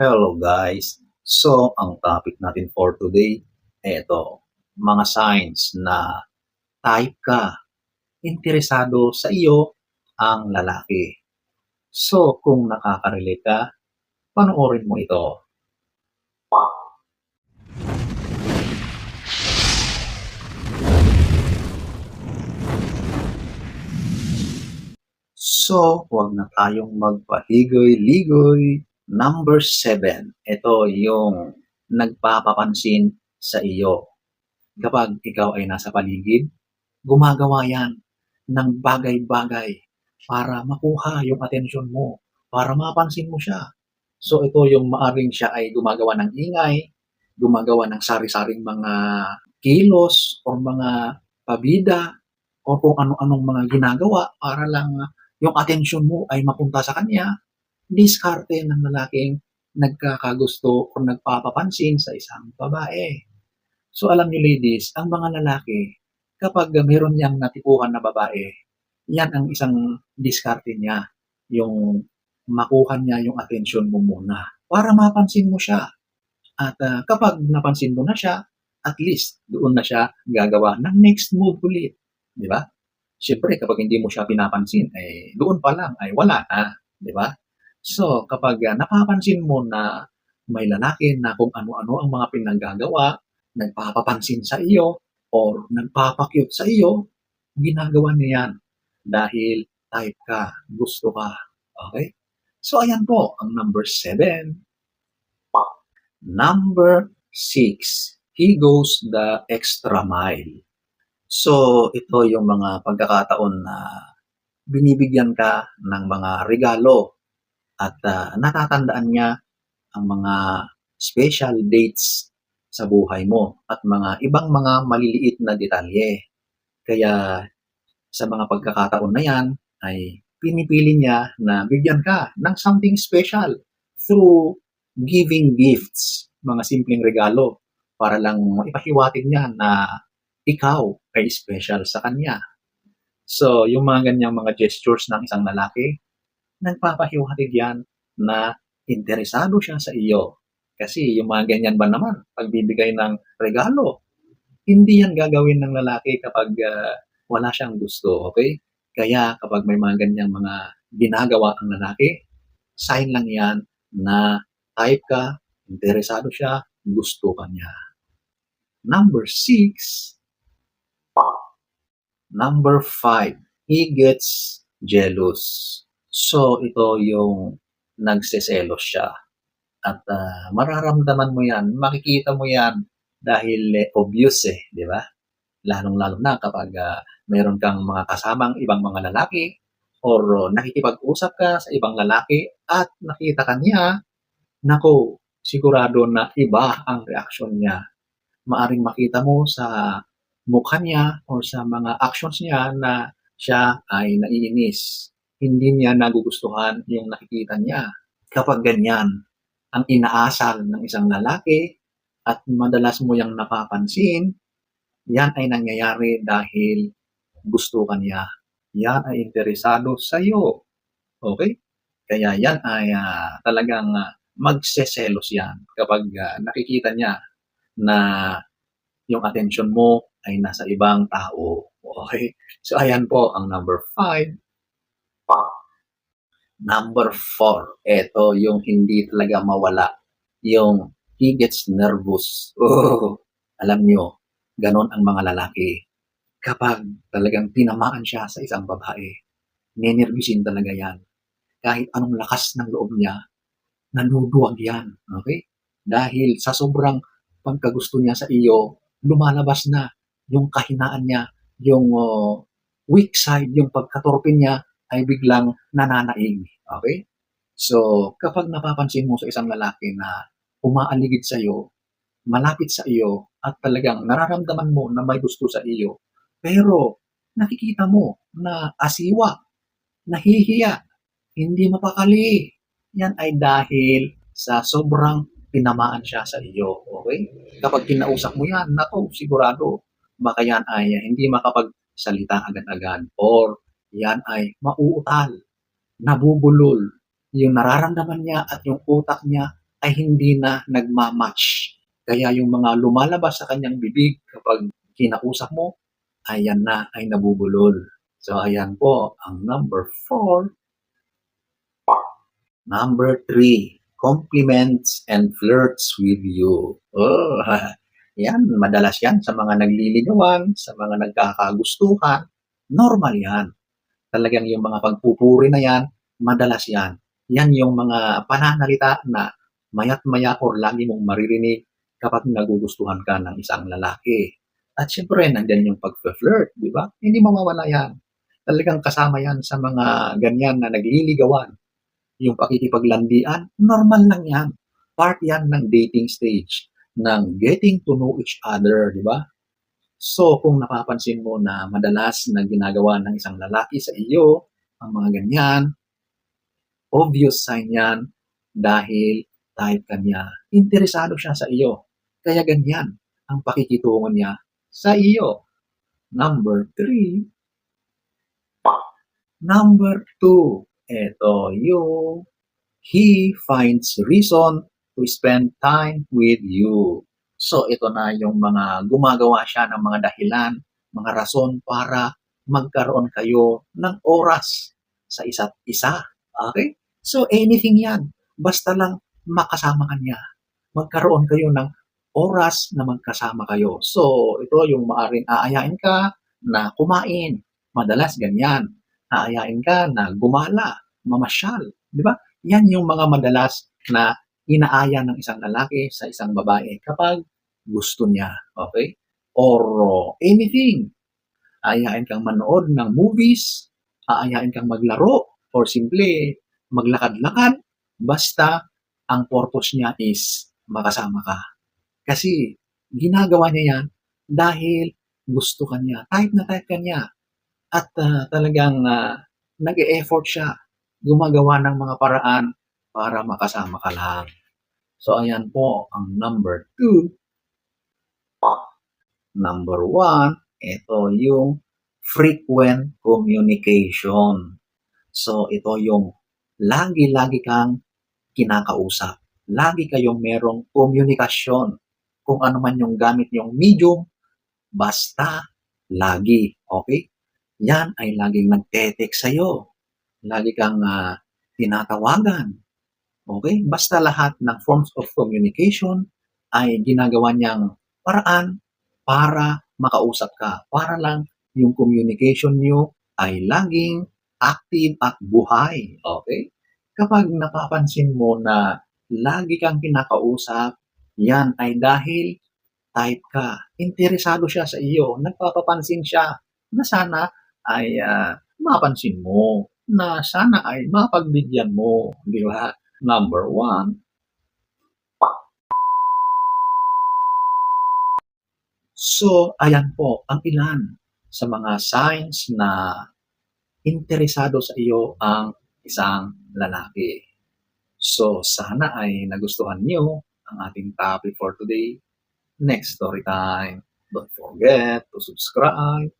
Hello guys! So, ang topic natin for today, eto, mga signs na type ka, interesado sa iyo ang lalaki. So, kung nakaka-relate ka, panoorin mo ito. So, huwag na tayong magpaligoy-ligoy. Number seven, ito yung nagpapapansin sa iyo. Kapag ikaw ay nasa paligid, gumagawa yan ng bagay-bagay para makuha yung atensyon mo, para mapansin mo siya. So ito yung maaring siya ay gumagawa ng ingay, gumagawa ng sari-saring mga kilos o mga pabida o kung ano-anong mga ginagawa para lang yung atensyon mo ay mapunta sa kanya diskarte ng lalaking nagkakagusto o nagpapapansin sa isang babae. So alam niyo ladies, ang mga lalaki, kapag meron niyang natipuhan na babae, yan ang isang diskarte niya, yung makuha niya yung atensyon mo muna para mapansin mo siya. At ah, kapag napansin mo na siya, at least doon na siya gagawa ng next move ulit. Di ba? Siyempre, kapag hindi mo siya pinapansin, eh, doon pa lang ay wala na. Di ba? So, kapag ah, napapansin mo na may lalaki na kung ano-ano ang mga pinagagawa, nagpapapansin sa iyo, or nagpapakyut sa iyo, ginagawa niya yan dahil type ka, gusto ka. Okay? So, ayan po, ang number seven. Number six, he goes the extra mile. So, ito yung mga pagkakataon na binibigyan ka ng mga regalo at ah, natatandaan niya ang mga special dates sa buhay mo at mga ibang mga maliliit na detalye. Kaya sa mga pagkakataon na yan ay pinipili niya na bigyan ka ng something special through giving gifts, mga simpleng regalo para lang ipahiwatig niya na ikaw ay special sa kanya. So, yung mga ganyang mga gestures ng isang lalaki, nagpapahiwatig yan na interesado siya sa iyo. Kasi yung mga ganyan ba naman, pagbibigay ng regalo, hindi yan gagawin ng lalaki kapag ah, wala siyang gusto, okay? Kaya kapag may mga ganyang mga ginagawa ang lalaki, sign lang yan na type ka, interesado siya, gusto ka niya. Number six, Number five, he gets jealous. So, ito yung nagseselos siya. At ah, mararamdaman mo yan, makikita mo yan dahil eh, obvious eh, di ba? Lalong-lalo na kapag ah, meron kang mga kasamang ibang mga lalaki or oh, nakikipag-usap ka sa ibang lalaki at nakita ka niya, nako, sigurado na iba ang reaksyon niya. Maaring makita mo sa mukha niya or sa mga actions niya na siya ay naiinis. Hindi niya nagugustuhan yung nakikita niya. Kapag ganyan, ang inaasal ng isang lalaki at madalas mo yung napapansin, yan ay nangyayari dahil gusto ka niya. Yan ay interesado sa iyo. Okay? Kaya yan ay ah, talagang ah, magseselos yan kapag ah, nakikita niya na yung attention mo ay nasa ibang tao. Okay? So, ayan po ang number five. Number four, ito yung hindi talaga mawala. Yung he gets nervous. Oh, alam nyo, ganon ang mga lalaki. Kapag talagang tinamaan siya sa isang babae, nenervisin talaga yan. Kahit anong lakas ng loob niya, nanuduwag yan. Okay? Dahil sa sobrang pagkagusto niya sa iyo, lumalabas na yung kahinaan niya, yung uh, weak side, yung pagkatorpin niya ay biglang nananaig. Okay? So, kapag napapansin mo sa isang lalaki na umaaligid sa iyo, malapit sa iyo, at talagang nararamdaman mo na may gusto sa iyo, pero nakikita mo na asiwa, nahihiya, hindi mapakali. Yan ay dahil sa sobrang tinamaan siya sa iyo. Okay? Kapag kinausap mo yan, nako, sigurado, baka yan ay hindi makapagsalita agad-agad or yan ay mauutal, nabubulol, yung nararamdaman niya at yung utak niya ay hindi na nagma-match. Kaya yung mga lumalabas sa kanyang bibig kapag kinausap mo, ayan na ay nabubulol. So ayan po ang number four. Number three, compliments and flirts with you. Oh, yan, madalas yan sa mga nagliligawan, sa mga nagkakagustuhan. Normal yan. Talagang yung mga pagpupuri na yan, madalas yan. Yan yung mga pananalita na mayat maya or lagi mong maririnig kapag nagugustuhan ka ng isang lalaki. At syempre, nandyan yung pag-flirt, di ba? Hindi mawawala yan. Talagang kasama yan sa mga ganyan na nagliligawan. Yung pakikipaglandian, normal lang yan. Part yan ng dating stage, ng getting to know each other, di ba? So, kung napapansin mo na madalas na ginagawa ng isang lalaki sa iyo, ang mga ganyan, obvious sign yan dahil type ka niya. Interesado siya sa iyo. Kaya ganyan ang pakikitungo niya sa iyo. Number three. Number two. Ito yung he finds reason to spend time with you. So, ito na yung mga gumagawa siya ng mga dahilan, mga rason para magkaroon kayo ng oras sa isa't isa. Okay? So, anything yan. Basta lang makasama ka niya. Magkaroon kayo ng oras na magkasama kayo. So, ito yung maaring aayain ka na kumain. Madalas ganyan. Aayain ka na gumala, mamasyal. Di ba? Yan yung mga madalas na inaaya ng isang lalaki sa isang babae kapag gusto niya. Okay? Or anything. Aayain kang manood ng movies, aayain kang maglaro, or simple maglakad-lakad, basta ang purpose niya is makasama ka. Kasi ginagawa niya yan dahil gusto ka niya, type na type ka niya. At uh, talagang uh, nag-e-effort siya, gumagawa ng mga paraan para makasama ka lang. So, ayan po ang number two. Number one, ito yung frequent communication. So, ito yung lagi-lagi kang kinakausap. Lagi kayong merong komunikasyon. Kung ano man yung gamit yung medium, basta lagi. Okay? Yan ay laging nagte-text sa'yo. Lagi kang uh, tinatawagan. Okay? Basta lahat ng forms of communication ay ginagawa niyang paraan para makausap ka. Para lang yung communication niyo ay laging active at buhay. Okay? Kapag napapansin mo na lagi kang kinakausap, yan ay dahil type ka. Interesado siya sa iyo. Nagpapapansin siya na sana ay uh, mapansin mo. Na sana ay mapagbigyan mo. Di ba? Number one, So, ayan po ang ilan sa mga signs na interesado sa iyo ang isang lalaki. So, sana ay nagustuhan niyo ang ating topic for today. Next story time. Don't forget to subscribe,